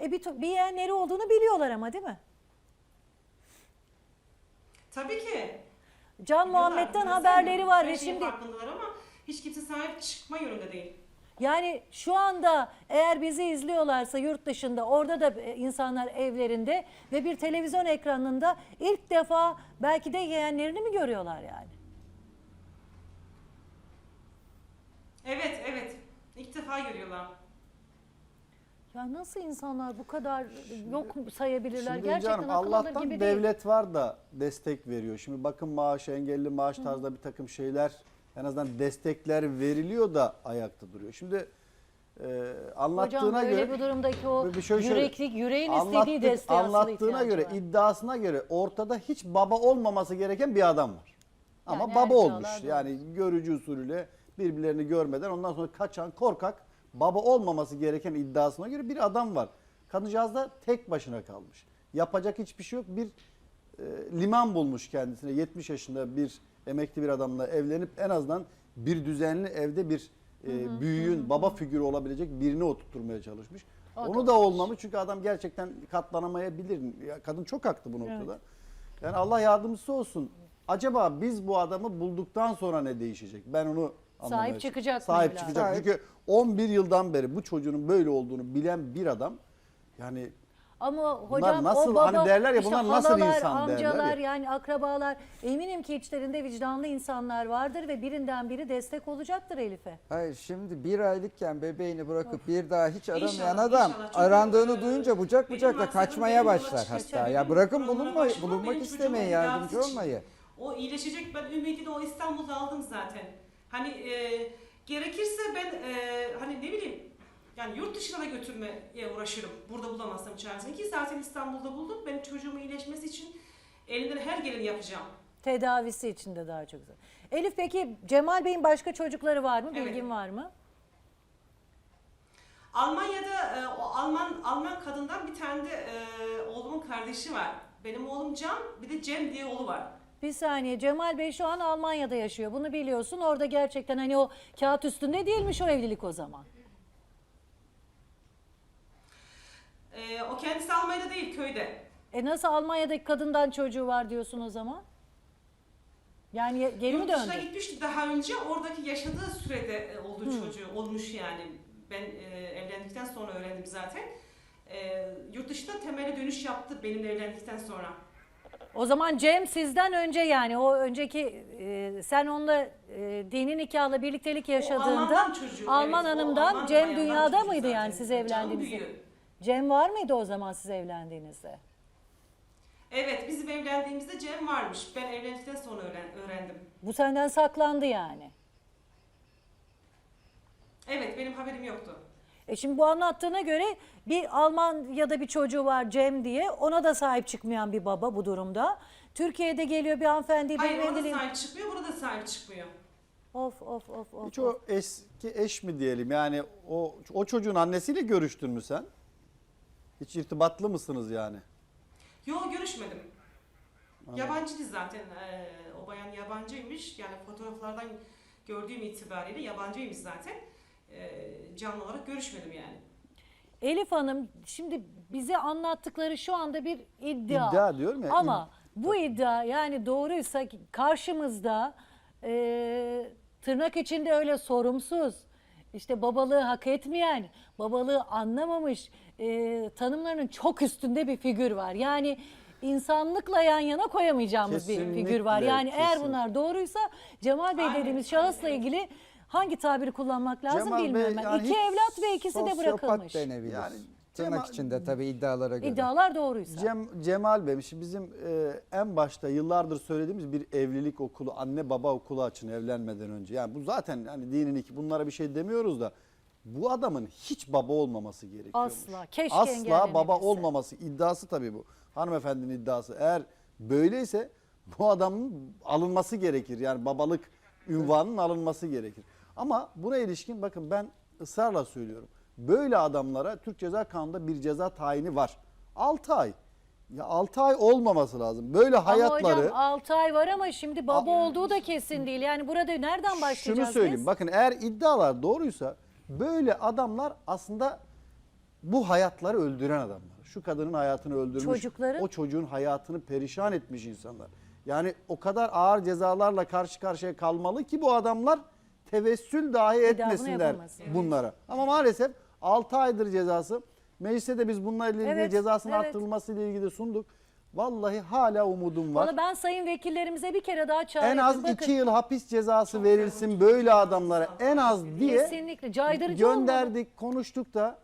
E bir, bir yeğenleri olduğunu biliyorlar ama değil mi? Tabii ki. Can Biliyorlar, Muhammed'den ben haberleri var Her ve şeyin şimdi farkındalar ama hiç kimse sahip çıkma yönünde değil. yani şu anda eğer bizi izliyorlarsa yurt dışında orada da e, insanlar evlerinde ve bir televizyon ekranında ilk defa belki de yeğenlerini mi görüyorlar yani? Evet, evet. İlk defa görüyorlar. Ya nasıl insanlar bu kadar yok sayabilirler? Şimdi Gerçekten canım akıl alır Allah'tan gibi değil. devlet var da destek veriyor. Şimdi bakım maaşı, engelli maaş tarzda bir takım şeyler en azından destekler veriliyor da ayakta duruyor. Şimdi e, anlattığına Hocam böyle göre bir durumdaki o bir şey şöyle- yüreklik, yüreğin anlattık- istediği desteğe asıl anlattığına ihtiyacı göre, var. iddiasına göre ortada hiç baba olmaması gereken bir adam var. Ama Yani baba olmuş. Yani görücü usulüyle birbirlerini görmeden ondan sonra kaçan korkak baba olmaması gereken iddiasına göre bir adam var. Kadıncağız da tek başına kalmış. Yapacak hiçbir şey yok. Bir e, liman bulmuş kendisine. 70 yaşında bir emekli bir adamla evlenip en azından bir düzenli evde bir e, büyüğün baba figürü olabilecek birini oturtmaya çalışmış. O da Onu da olmamış çünkü adam gerçekten katlanamayabilir. Ya Kadın çok haklı bu noktada. Yani Allah yardımcısı olsun. Acaba biz bu adamı bulduktan sonra ne değişecek? Ben onu anlamaya Sahip çıkacak Sahip çıkacak. Sahip. Çünkü 11 yıldan beri bu çocuğun böyle olduğunu bilen bir adam yani Ama hocam nasıl, o baba, hani derler ya, işte bunlar nasıl halalar, insan derler amcalar ya. yani akrabalar eminim ki içlerinde vicdanlı insanlar vardır ve birinden biri destek olacaktır Elif'e. Hayır şimdi bir aylıkken bebeğini bırakıp bir daha hiç aramayan İnşallah, adam inşallah. Çünkü, arandığını e, duyunca bucak benim bucakla maksadım kaçmaya benim yola başlar çıkacak. hatta. Ya Benim bırakın bulunma, başlamam, bulunmak benim istemeyin çocuğumun yardımcı için. olmayı. O iyileşecek ben ümidini o İstanbul'da aldım zaten. Hani e, gerekirse ben e, hani ne bileyim yani yurt dışına da götürmeye uğraşırım. Burada bulamazsam çaresini ki zaten İstanbul'da buldum. Benim çocuğumun iyileşmesi için elimden her geleni yapacağım. Tedavisi için de daha çok güzel. Elif peki Cemal Bey'in başka çocukları var mı? Evet. Bilgin var mı? Almanya'da e, o Alman Alman kadından bir tane de e, oğlumun kardeşi var. Benim oğlum Can, bir de Cem diye oğlu var. Bir saniye Cemal Bey şu an Almanya'da yaşıyor. Bunu biliyorsun. Orada gerçekten hani o kağıt üstünde değilmiş o evlilik o zaman. E, o kendisi Almanya'da değil, köyde. E nasıl Almanya'daki kadından çocuğu var diyorsun o zaman? Yani geri mi Yurt dışına döndü? gitmişti daha önce. Oradaki yaşadığı sürede e, oldu çocuğu. Olmuş yani. Ben e, evlendikten sonra öğrendim zaten. E, yurt dışında temele dönüş yaptı benimle evlendikten sonra. O zaman Cem sizden önce yani o önceki e, sen onunla e, dini nikahla birliktelik yaşadığında Alman'dan çocuğu, Alman evet, o hanımdan Alman Cem bayandan dünyada çocuğu mıydı yani zaten. siz evlendiğinizde? büyüğü. Cem var mıydı o zaman siz evlendiğinizde? Evet bizim evlendiğimizde Cem varmış. Ben evlendikten sonra öğren- öğrendim. Bu senden saklandı yani. Evet benim haberim yoktu. E şimdi bu anlattığına göre bir Alman ya da bir çocuğu var Cem diye ona da sahip çıkmayan bir baba bu durumda. Türkiye'de geliyor bir hanımefendi Hayır benim orada evliliğim. sahip çıkmıyor, burada sahip çıkmıyor. Of of of of. hiç o eski eş mi diyelim yani o o çocuğun annesiyle görüştün mü sen? Hiç irtibatlı mısınız yani? Yo görüşmedim. Yabancıydı zaten. Ee, o bayan yabancıymış. Yani fotoğraflardan gördüğüm itibariyle yabancıymış zaten. Ee, canlı olarak görüşmedim yani. Elif Hanım şimdi bize anlattıkları şu anda bir iddia. İddia diyorum ya, Ama bu iddia yani doğruysa karşımızda e, tırnak içinde öyle sorumsuz, işte babalığı hak etmeyen, babalığı anlamamış, e, tanımlarının çok üstünde bir figür var. Yani insanlıkla yan yana koyamayacağımız bir figür var. Kesinlikle, Yani eğer bunlar doğruysa Cemal Bey Aynen, dediğimiz aynen, şahısla evet. ilgili hangi tabiri kullanmak lazım Cemal Bey bilmiyorum ben. yani İki hiç evlat ve ikisi de Sosyopat bırakılmış. denebilir. Yani Tırnak içinde tabii iddialara göre. İddialar doğruysa. Cem, Cemal Bey şimdi bizim e, en başta yıllardır söylediğimiz bir evlilik okulu, anne baba okulu açın evlenmeden önce. Yani bu zaten hani dinin iki bunlara bir şey demiyoruz da bu adamın hiç baba olmaması gerekiyormuş. Asla, keşke Asla engellenebilse. baba olmaması iddiası tabii bu. Hanımefendinin iddiası. Eğer böyleyse bu adamın alınması gerekir. Yani babalık ünvanının alınması gerekir. Ama buna ilişkin bakın ben ısrarla söylüyorum. Böyle adamlara Türk Ceza Kanunu'nda bir ceza tayini var. 6 ay. Ya 6 ay olmaması lazım. Böyle Ama hayatları hocam 6 ay var ama şimdi baba olduğu da kesin değil. Yani burada nereden başlayacağız Şunu söyleyeyim. biz? Bakın eğer iddialar doğruysa böyle adamlar aslında bu hayatları öldüren adamlar. Şu kadının hayatını öldürmüş. Çocukların? O çocuğun hayatını perişan etmiş insanlar. Yani o kadar ağır cezalarla karşı karşıya kalmalı ki bu adamlar tevessül dahi etmesinler bunlara. Ama maalesef 6 aydır cezası. Mecliste de biz bununla ilgili Evet, cezasının evet. arttırılması ile ilgili sunduk. Vallahi hala umudum var. Valla ben sayın vekillerimize bir kere daha çağrı En az yapayım. 2 yıl hapis cezası verilsin böyle adamlara en az diye Kesinlikle caydırıcı olmalı. gönderdik, konuştuk da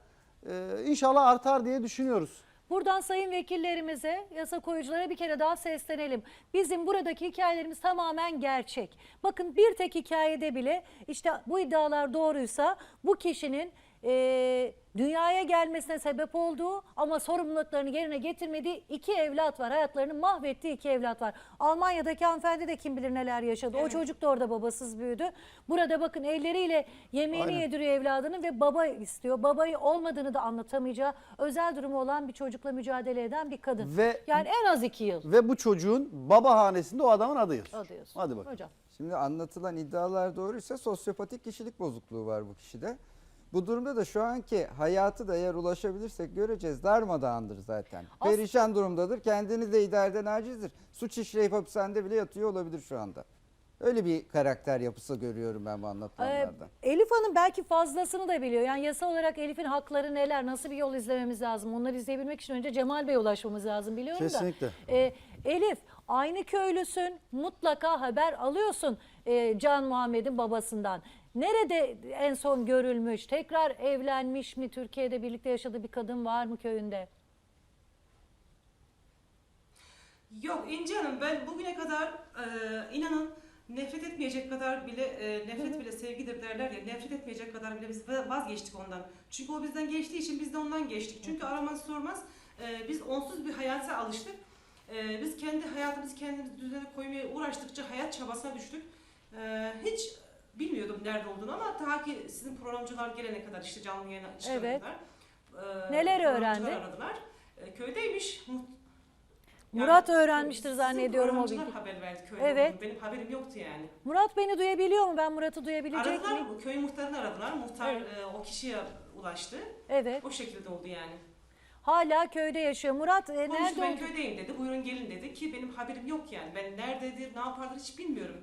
e, inşallah artar diye düşünüyoruz. Buradan sayın vekillerimize, yasa koyuculara bir kere daha seslenelim. Bizim buradaki hikayelerimiz tamamen gerçek. Bakın bir tek hikayede bile işte bu iddialar doğruysa bu kişinin eee, dünyaya gelmesine sebep olduğu ama sorumluluklarını yerine getirmediği iki evlat var. Hayatlarını mahvettiği iki evlat var. Almanya'daki hanımefendi de kim bilir neler yaşadı. O çocuk da orada babasız büyüdü. Burada bakın elleriyle yemeğini Aynen. yediriyor evladını ve baba istiyor. Babayı olmadığını da anlatamayacağı özel durumu olan bir çocukla mücadele eden bir kadın. Ve- yani en az iki yıl. Ve bu çocuğun baba hanesinde o adamın adı yazıyor. Hadi bakalım. Hocam. Şimdi anlatılan iddialar doğruysa sosyopatik kişilik bozukluğu var bu kişide. Bu durumda da şu anki hayatı da eğer ulaşabilirsek göreceğiz. Darmadağındır zaten. As- Perişan durumdadır. Kendini de idareden acizdir. Suç işleyip hapishanede bile yatıyor olabilir şu anda. Öyle bir karakter yapısı görüyorum ben bu Ee, anlatılanlardan. Elif Hanım belki fazlasını da biliyor. Yani yasa olarak Elif'in hakları neler, nasıl bir yol izlememiz lazım? Onları izleyebilmek için önce Cemal Bey'e ulaşmamız lazım biliyorum Kesinlikle. da. Ee, Elif aynı köylüsün mutlaka haber alıyorsun e, Can Muhammed'in babasından. Nerede en son görülmüş? Tekrar evlenmiş mi? Türkiye'de birlikte yaşadığı bir kadın var mı köyünde? Yok İnci Hanım ben bugüne kadar e, inanın nefret etmeyecek kadar bile e, nefret bile sevgidir derler ya nefret etmeyecek kadar bile biz vazgeçtik ondan. Çünkü o bizden geçtiği için biz de ondan geçtik. Çünkü aramaz sormaz e, biz onsuz bir hayata alıştık. E, biz kendi hayatımızı kendimiz düzene koymaya uğraştıkça hayat çabasına düştük. E, hiç bilmiyordum nerede olduğunu ama ta ki sizin programcılar gelene kadar işte canlı yayına çıkana Evet. kadar. e, Neler öğrendin? Aradılar. E, köydeymiş. Mu- Murat yani öğrenmiştir zannediyorum o bilgi. haber verdi köyde Evet. olduğunu. Benim haberim yoktu yani. Murat beni duyabiliyor mu? Ben Murat'ı duyabilecek Aradılar, miyim? bu köy muhtarını aradılar. Muhtar Evet. e, o kişiye ulaştı. Evet. O şekilde oldu yani. Hala köyde yaşıyor. Murat e, Konuştu nerede ben oldu? köydeyim dedi. Buyurun gelin dedi ki benim haberim yok yani. Ben nerededir, ne yapardır hiç bilmiyorum.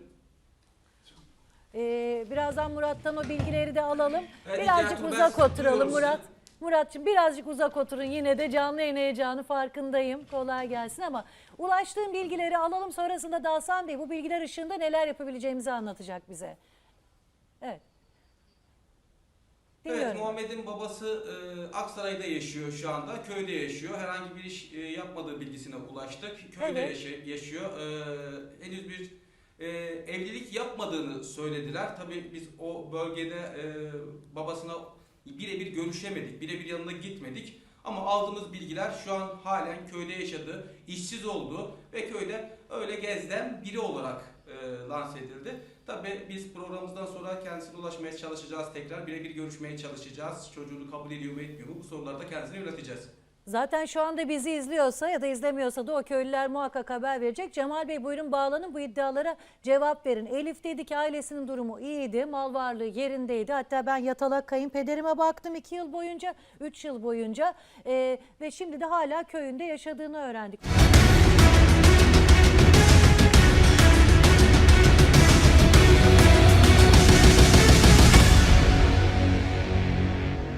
Ee, birazdan Murat'tan o bilgileri de alalım. Evet, birazcık Nihat'cığım, ben uzak sizi oturalım duyuyorum Murat. Murat'cığım birazcık uzak oturun yine de canlı yayın heyecanı farkındayım. Kolay gelsin ama ulaştığım bilgileri alalım sonrasında da Hasan Bey bu bilgiler ışığında neler yapabileceğimizi anlatacak bize. Evet. Evet, Dinliyorum. Muhammed'in babası e, Aksaray'da yaşıyor şu anda. Köyde yaşıyor. Herhangi bir iş e, yapmadığı bilgisine ulaştık. Köyde Evet. yaşa- yaşıyor. E, henüz bir e, evlilik yapmadığını söylediler. Tabii biz o bölgede e, babasına birebir görüşemedik. Birebir yanına gitmedik. Ama aldığımız bilgiler şu an halen köyde yaşadığı, işsiz olduğu ve köyde öyle gezen biri olarak e, lanse edildi. Tabii biz programımızdan sonra kendisine ulaşmaya çalışacağız tekrar. Birebir görüşmeye çalışacağız. Çocuğunu kabul ediyor mu etmiyor mu? Bu soruları da kendisine yöneteceğiz. Zaten şu anda bizi izliyorsa ya da izlemiyorsa da o köylüler muhakkak haber verecek. Cemal Bey buyurun bağlanın bu iddialara cevap verin. Elif dedi ki ailesinin durumu iyiydi, mal varlığı yerindeydi. Hatta ben yatalak kayınpederime baktım 2 yıl boyunca, 3 yıl boyunca Ee, ve şimdi de hala köyünde yaşadığını öğrendik.